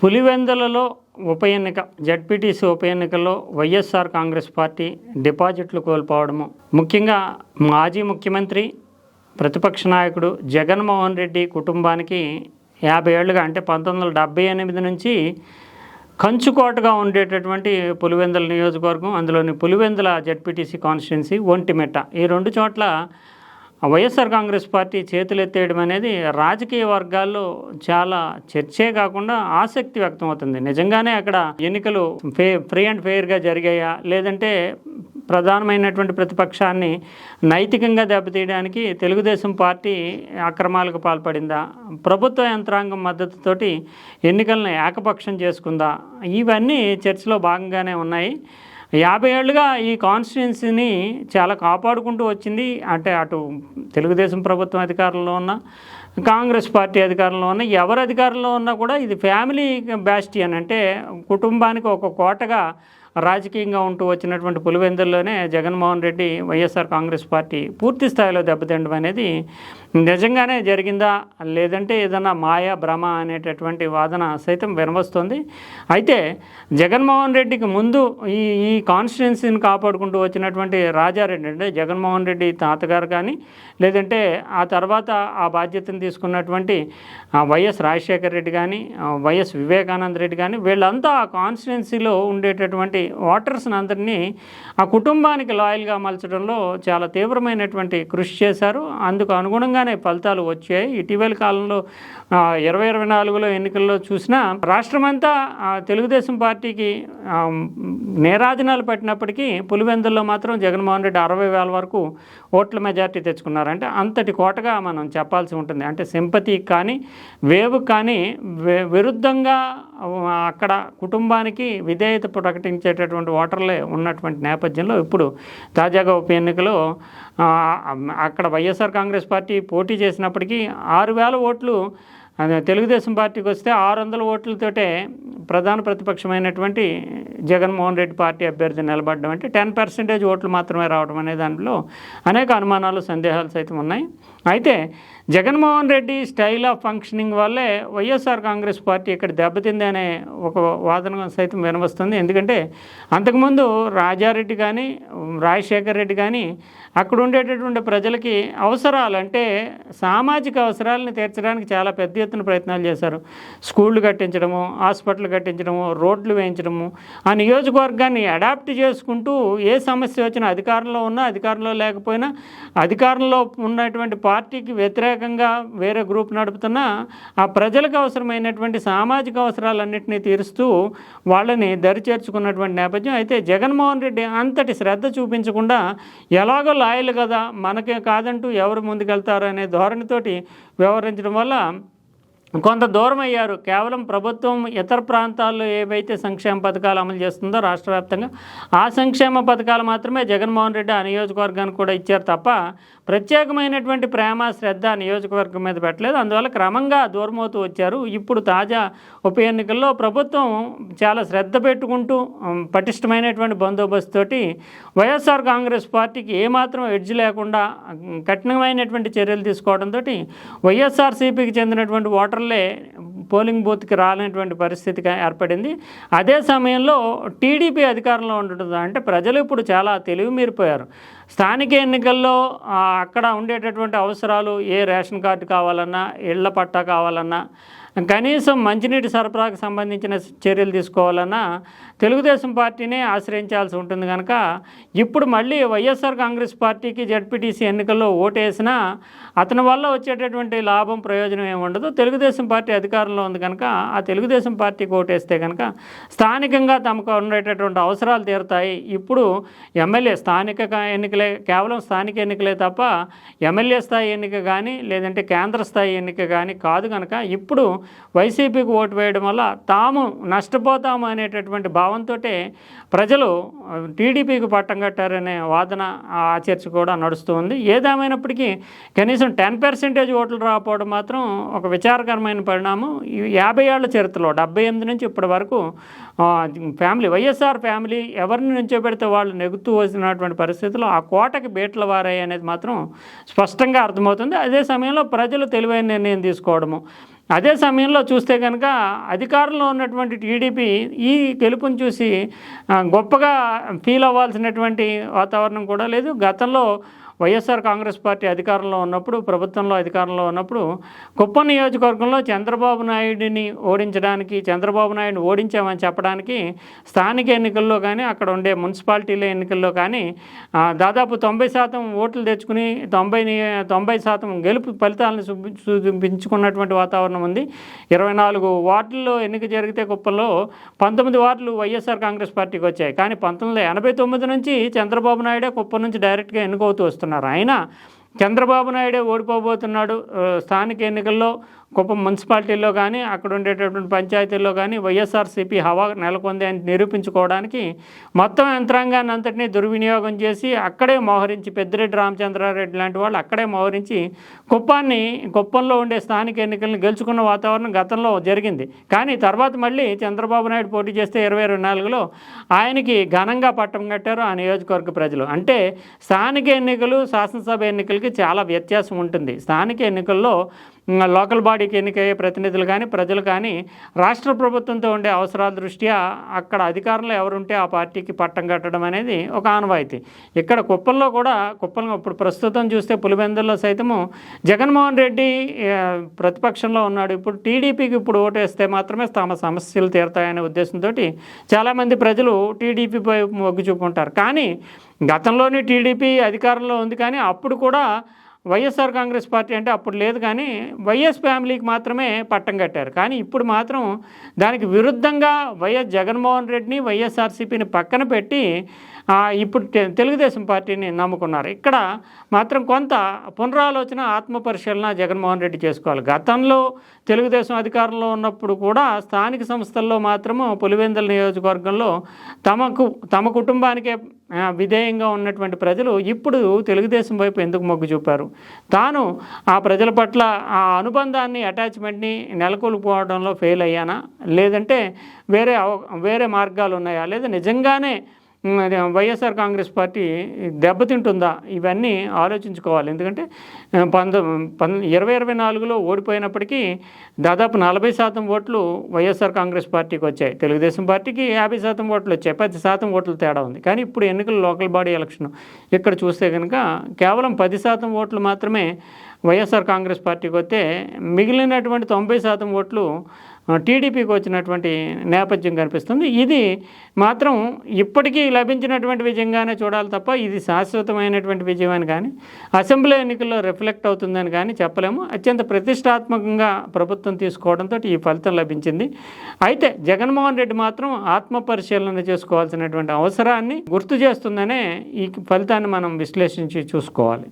పులివెందులలో ఉప ఎన్నిక జడ్పీటీసీ ఉప ఎన్నికల్లో వైఎస్ఆర్ కాంగ్రెస్ పార్టీ డిపాజిట్లు కోల్పోవడము. ముఖ్యంగా మాజీ ముఖ్యమంత్రి ప్రతిపక్ష నాయకుడు జగన్మోహన్ రెడ్డి కుటుంబానికి యాభై ఏళ్ళుగా అంటే పంతొమ్మిది వందల డెబ్బై ఎనిమిది నుంచి కంచుకోటగా ఉండేటటువంటి పులివెందుల నియోజకవర్గం అందులోని పులివెందుల జడ్పీటీసీ కాన్స్టిట్యున్సీ ఒంటిమెట్ట. ఈ రెండు చోట్ల వైఎస్ఆర్ కాంగ్రెస్ పార్టీ చేతులెత్తేయడం అనేది రాజకీయ వర్గాల్లో చాలా చర్చే కాకుండా ఆసక్తి వ్యక్తం అవుతుంది నిజంగానే అక్కడ ఎన్నికలు ఫే ఫ్రీ అండ్ ఫెయిర్గా జరిగాయా? లేదంటే ప్రధానమైనటువంటి ప్రతిపక్షాన్ని నైతికంగా దెబ్బతీయడానికి తెలుగుదేశం పార్టీ అక్రమాలకు పాల్పడిందా? ప్రభుత్వ యంత్రాంగం మద్దతుతోటి ఎన్నికలను ఏకపక్షం చేసుకుందా? ఇవన్నీ చర్చలో భాగంగానే ఉన్నాయి. యాభై ఏళ్ళుగా ఈ కాన్స్టిట్యున్సీని చాలా కాపాడుకుంటూ వచ్చింది. అంటే అటు తెలుగుదేశం ప్రభుత్వం అధికారంలో ఉన్న కాంగ్రెస్ పార్టీ అధికారంలో ఉన్న ఎవరు అధికారంలో ఉన్నా కూడా ఇది ఫ్యామిలీ బ్యాస్టియన్. అంటే కుటుంబానికి ఒక కోటగా రాజకీయంగా ఉంటూ వచ్చినటువంటి పులివెందుల్లోనే Jaganmohan Reddy YSR Congress party పూర్తి స్థాయిలో దెబ్బతిండడం అనేది నిజంగానే జరిగిందా? లేదంటే ఏదన్నా మాయ భ్రమ అనేటటువంటి వాదన సైతం వినవస్తుంది అయితే జగన్మోహన్ రెడ్డికి ముందు ఈ ఈ కాన్స్టిట్యున్సీని కాపాడుకుంటూ వచ్చినటువంటి రాజారెడ్డి అంటే జగన్మోహన్ రెడ్డి తాతగారు కానీ లేదంటే ఆ తర్వాత ఆ బాధ్యతను తీసుకున్నటువంటి వైఎస్ రాజశేఖర రెడ్డి కానీ వైఎస్ వివేకానంద రెడ్డి కానీ వీళ్ళంతా ఆ కాన్స్టిట్యున్సీలో ఉండేటటువంటి ఓటర్స్ని అందరినీ ఆ కుటుంబానికి లాయల్గా మలచడంలో చాలా తీవ్రమైనటువంటి కృషి చేశారు. అందుకు అనుగుణంగా విధంగానే ఫలితాలు వచ్చాయి. ఇటీవల కాలంలో ఇరవై ఇరవై నాలుగులో ఎన్నికల్లో చూసినా రాష్ట్రమంతా తెలుగుదేశం పార్టీకి నేరాధనాలు పట్టినప్పటికీ పులివెందుల్లో మాత్రం జగన్మోహన్ రెడ్డి అరవై వేల వరకు ఓట్ల మెజార్టీ తెచ్చుకున్నారంటే అంతటి కోటగా మనం చెప్పాల్సి ఉంటుంది. అంటే సింపతి కానీ వేవ్ కానీ విరుద్ధంగా అక్కడ కుటుంబానికి విధేయత ప్రకటించేటటువంటి ఓటర్లే ఉన్నటువంటి నేపథ్యంలో ఇప్పుడు తాజాగా ఉప ఎన్నికలో అక్కడ వైఎస్ఆర్ కాంగ్రెస్ పార్టీ పోటీ చేసినప్పటికీ ఆరు వేల ఓట్లు తెలుగుదేశం పార్టీకి వస్తే ఆరు వందల ఓట్లతోటే ప్రధాన ప్రతిపక్షమైనటువంటి జగన్మోహన్ రెడ్డి పార్టీ అభ్యర్థి నిలబడడం అంటే టెన్ పర్సెంటేజ్ ఓట్లు మాత్రమే రావడం అనే దాంట్లో అనేక అనుమానాలు సందేహాలు సైతం ఉన్నాయి. అయితే Jaganmohan Reddy style of functioning వల్లే వైఎస్ఆర్ కాంగ్రెస్ పార్టీ ఇక్కడ దెబ్బతింది అనే ఒక వాదన సైతం వినవస్తుంది. ఎందుకంటే అంతకుముందు రాజారెడ్డి కానీ రాజశేఖర్ రెడ్డి కానీ అక్కడ ఉండేటటువంటి ప్రజలకి అవసరాలు అంటే సామాజిక అవసరాలను తీర్చడానికి చాలా పెద్ద ఎత్తున ప్రయత్నాలు చేశారు. స్కూళ్ళు కట్టించడము హాస్పిటల్ కట్టించడము రోడ్లు వేయించడము ఆ నియోజకవర్గాన్ని అడాప్ట్ చేసుకుంటూ ఏ సమస్య వచ్చినా అధికారంలో ఉన్నా అధికారంలో లేకపోయినా అధికారంలో ఉన్నటువంటి పార్టీకి వ్యతిరేకంగా వేరే గ్రూప్ నడుపుతున్నా ఆ ప్రజలకు అవసరమైనటువంటి సామాజిక అవసరాలన్నింటినీ తీరుస్తూ వాళ్ళని దరి చేర్చుకున్నటువంటి నేపథ్యం. అయితే జగన్మోహన్ రెడ్డి అంతటి శ్రద్ధ చూపించకుండా ఎలాగో లాయలు కదా మనకే కాదంటూ ఎవరు ముందుకెళ్తారు అనే ధోరణితోటి వ్యవహరించడం వల్ల కొంత దూరం అయ్యారు. కేవలం ప్రభుత్వం ఇతర ప్రాంతాల్లో ఏవైతే సంక్షేమ పథకాలు అమలు చేస్తుందో రాష్ట్ర వ్యాప్తంగా ఆ సంక్షేమ పథకాలు మాత్రమే జగన్మోహన్ రెడ్డి ఆ నియోజకవర్గానికి కూడా ఇచ్చారు తప్ప ప్రత్యేకమైనటువంటి ప్రేమ శ్రద్ధ నియోజకవర్గం మీద పెట్టలేదు. అందువల్ల క్రమంగా దూరమవుతూ వచ్చారు. ఇప్పుడు తాజా ఉప ఎన్నికల్లో ప్రభుత్వం చాలా శ్రద్ధ పెట్టుకుంటూ పటిష్టమైనటువంటి బందోబస్తు తోటి వైఎస్ఆర్ కాంగ్రెస్ పార్టీకి ఏమాత్రం ఎడ్జ్ లేకుండా కఠినమైనటువంటి చర్యలు తీసుకోవడంతో వైఎస్ఆర్సీపీకి చెందినటువంటి ఓటర్లే పోలింగ్ బూత్కి రాలేనటువంటి పరిస్థితి ఏర్పడింది. అదే సమయంలో టీడీపీ అధికారంలో ఉండటం అంటే ప్రజలు ఇప్పుడు చాలా తెలివి మీరిపోయారు స్థానిక ఎన్నికల్లో అక్కడ ఉండేటటువంటి అవసరాలు ఏ రేషన్ కార్డు కావాలన్నా ఇళ్ళ పట్టా కావాలన్నా కనీసం మంచినీటి సరఫరాకు సంబంధించిన చర్యలు తీసుకోవాలన్నా తెలుగుదేశం పార్టీనే ఆశ్రయించాల్సి ఉంటుంది కనుక ఇప్పుడు మళ్ళీ వైఎస్ఆర్ కాంగ్రెస్ పార్టీకి జడ్పీటీసీ ఎన్నికల్లో ఓటేసినా అతని వల్ల వచ్చేటటువంటి లాభం ప్రయోజనం ఏమి ఉండదు. తెలుగుదేశం పార్టీ అధికారంలో ఉంది కనుక ఆ తెలుగుదేశం పార్టీకి ఓటేస్తే కనుక స్థానికంగా తమకు ఉండేటటువంటి అవసరాలు తీరుతాయి. ఇప్పుడు ఎమ్మెల్యే స్థానిక ఎన్నికలు ఎన్నికలే కేవలం స్థానిక ఎన్నికలే తప్ప ఎమ్మెల్యే స్థాయి ఎన్నిక కానీ లేదంటే కేంద్ర స్థాయి ఎన్నిక కానీ కాదు కనుక ఇప్పుడు వైసీపీకి ఓటు వేయడం వల్ల తాము నష్టపోతాము అనేటటువంటి భావంతో ప్రజలు టీడీపీకి పట్టం కట్టారనే వాదన ఆ చర్చ కూడా నడుస్తూ ఉంది. ఏదేమైనప్పటికీ కనీసం టెన్ పర్సెంటేజ్ ఓట్లు రాకపోవడం మాత్రం ఒక విచారకరమైన పరిణామం. యాభై ఏళ్ళ చరిత్రలో డెబ్బై ఎనిమిది నుంచి ఇప్పటి వరకు ఫ్యామిలీ వైఎస్ఆర్ ఫ్యామిలీ ఎవరిని నుంచో పెడితే వాళ్ళు నెగుతూ వచ్చినటువంటి పరిస్థితుల్లో ఆ కోటకి బేట్ల వారాయి అనేది మాత్రం స్పష్టంగా అర్థమవుతుంది. అదే సమయంలో ప్రజలు తెలివైన నిర్ణయం తీసుకోవడము. అదే సమయంలో చూస్తే కనుక అధికారంలో ఉన్నటువంటి టీడీపీ ఈ గెలుపుని చూసి గొప్పగా ఫీల్ అవ్వాల్సినటువంటి వాతావరణం కూడా లేదు. గతంలో వైఎస్ఆర్ కాంగ్రెస్ పార్టీ అధికారంలో ఉన్నప్పుడు ప్రభుత్వంలో అధికారంలో ఉన్నప్పుడు కుప్పం నియోజకవర్గంలో చంద్రబాబు నాయుడిని ఓడించడానికి చంద్రబాబు నాయుడిని ఓడించామని చెప్పడానికి స్థానిక ఎన్నికల్లో కానీ అక్కడ ఉండే మున్సిపాలిటీల ఎన్నికల్లో కానీ దాదాపు తొంభై శాతం ఓట్లు తెచ్చుకుని తొంభై తొంభై శాతం గెలుపు ఫలితాలను చూపించుకున్నటువంటి వాతావరణం ఉంది. ఇరవై నాలుగు వార్డుల్లో ఎన్నిక జరిగితే కుప్పంలో పంతొమ్మిది వార్డులు వైఎస్ఆర్ కాంగ్రెస్ పార్టీకి వచ్చాయి. కానీ పంతొమ్మిది ఎనభై తొమ్మిది నుంచి చంద్రబాబు నాయుడే కుప్పం నుంచి డైరెక్ట్గా ఎన్నుకవుతూ వస్తున్నారు అయినా చంద్రబాబు నాయుడే ఓడిపోబోతున్నాడు స్థానిక ఎన్నికల్లో కుప్పం మున్సిపాలిటీల్లో కానీ అక్కడ ఉండేటటువంటి పంచాయతీల్లో కానీ వైఎస్ఆర్సీపీ హవా నెలకొంది అని నిరూపించుకోవడానికి మొత్తం యంత్రాంగాన్ని అంతటినీ దుర్వినియోగం చేసి అక్కడే మోహరించి పెద్దిరెడ్డి రామచంద్రారెడ్డి లాంటి వాళ్ళు అక్కడే మోహరించి కుప్పాన్ని కుప్పంలో ఉండే స్థానిక ఎన్నికలను గెలుచుకున్న వాతావరణం గతంలో జరిగింది. కానీ తర్వాత మళ్ళీ చంద్రబాబు నాయుడు పోటీ చేస్తే ఇరవై ఇరవై నాలుగులో ఆయనకి ఘనంగా పట్టం కట్టారు ఆ నియోజకవర్గ ప్రజలు. అంటే స్థానిక ఎన్నికలు శాసనసభ ఎన్నికలు ఎన్నికలకి చాలా వ్యత్యాసం ఉంటుంది. స్థానిక ఎన్నికల్లో లోకల్ బాడీకి ఎన్నికయ్యే ప్రతినిధులు కానీ ప్రజలు కానీ రాష్ట్ర ప్రభుత్వంతో ఉండే అవసరాల దృష్ట్యా అక్కడ అధికారంలో ఎవరుంటే ఆ పార్టీకి పట్టం కట్టడం అనేది ఒక ఆనవాయితీ. ఇక్కడ కుప్పంలో కూడా కుప్పంలో ఇప్పుడు ప్రస్తుతం చూస్తే పులివెందుల్లో సైతము జగన్మోహన్ రెడ్డి ప్రతిపక్షంలో ఉన్నాడు. ఇప్పుడు టీడీపీకి ఇప్పుడు ఓటేస్తే మాత్రమే తమ సమస్యలు తీరుతాయనే ఉద్దేశంతో చాలామంది ప్రజలు టీడీపీపై మొగ్గు చూపుకుంటారు కానీ గతంలోని టీడీపీ అధికారంలో ఉంది కానీ అప్పుడు కూడా వైఎస్ఆర్ కాంగ్రెస్ పార్టీ అంటే అప్పుడు లేదు కానీ వైఎస్ ఫ్యామిలీకి మాత్రమే పట్టం కట్టారు. కానీ ఇప్పుడు మాత్రం దానికి విరుద్ధంగా వైఎస్ జగన్మోహన్ రెడ్డిని వైఎస్ఆర్సీపీని పక్కన పెట్టి ఇప్పుడు తెలుగుదేశం పార్టీని నమ్ముకున్నారు. ఇక్కడ మాత్రం కొంత పునరాలోచన ఆత్మపరిశీలన జగన్మోహన్ రెడ్డి చేసుకోవాలి. గతంలో తెలుగుదేశం అధికారంలో ఉన్నప్పుడు కూడా స్థానిక సంస్థల్లో మాత్రము పులివెందుల నియోజకవర్గంలో తమకు తమ కుటుంబానికే విధేయంగా ఉన్నటువంటి ప్రజలు ఇప్పుడు తెలుగుదేశం వైపు ఎందుకు మొగ్గు చూపారు? తాను ఆ ప్రజల పట్ల ఆ అనుబంధాన్ని అటాచ్మెంట్ని నెలకొల్పోవడంలో ఫెయిల్ అయ్యానా? లేదంటే వేరే అవ- వేరే మార్గాలు ఉన్నాయా లేదా నిజంగానే వైఎస్ఆర్ కాంగ్రెస్ పార్టీ దెబ్బతింటుందా ఇవన్నీ ఆలోచించుకోవాలి. ఎందుకంటే ఆ, పంద ఇరవై ఇరవై నాలుగులో ఓడిపోయినప్పటికీ దాదాపు నలభై శాతం ఓట్లు వైఎస్ఆర్ కాంగ్రెస్ పార్టీకి వచ్చాయి. తెలుగుదేశం పార్టీకి యాభై శాతం ఓట్లు వచ్చాయి. పది శాతం ఓట్లు తేడా ఉంది. కానీ ఇప్పుడు ఎన్నికలు లోకల్ బాడీ ఎలక్షన్. ఇక్కడ చూస్తే కనుక కేవలం పది శాతం ఓట్లు మాత్రమే వైఎస్ఆర్ కాంగ్రెస్ పార్టీకి వస్తే మిగిలినటువంటి తొంభై శాతం ఓట్లు టీడీపీకి వచ్చినటువంటి నేపథ్యం కనిపిస్తుంది. ఇది మాత్రం ఇప్పటికీ లభించినటువంటి విజయంగానే చూడాలి తప్ప ఇది శాశ్వతమైనటువంటి విజయం అని కానీ అసెంబ్లీ ఎన్నికల్లో రిఫ్లెక్ట్ అవుతుందని కానీ చెప్పలేము. అత్యంత ప్రతిష్టాత్మకంగా ప్రభుత్వం తీసుకోవడంతో ఈ ఫలితం లభించింది. అయితే జగన్మోహన్ రెడ్డి మాత్రం ఆత్మ పరిశీలన చేసుకోవాల్సినటువంటి అవసరాన్ని గుర్తు చేస్తుందనే ఈ ఫలితాన్ని మనం విశ్లేషించి చూసుకోవాలి.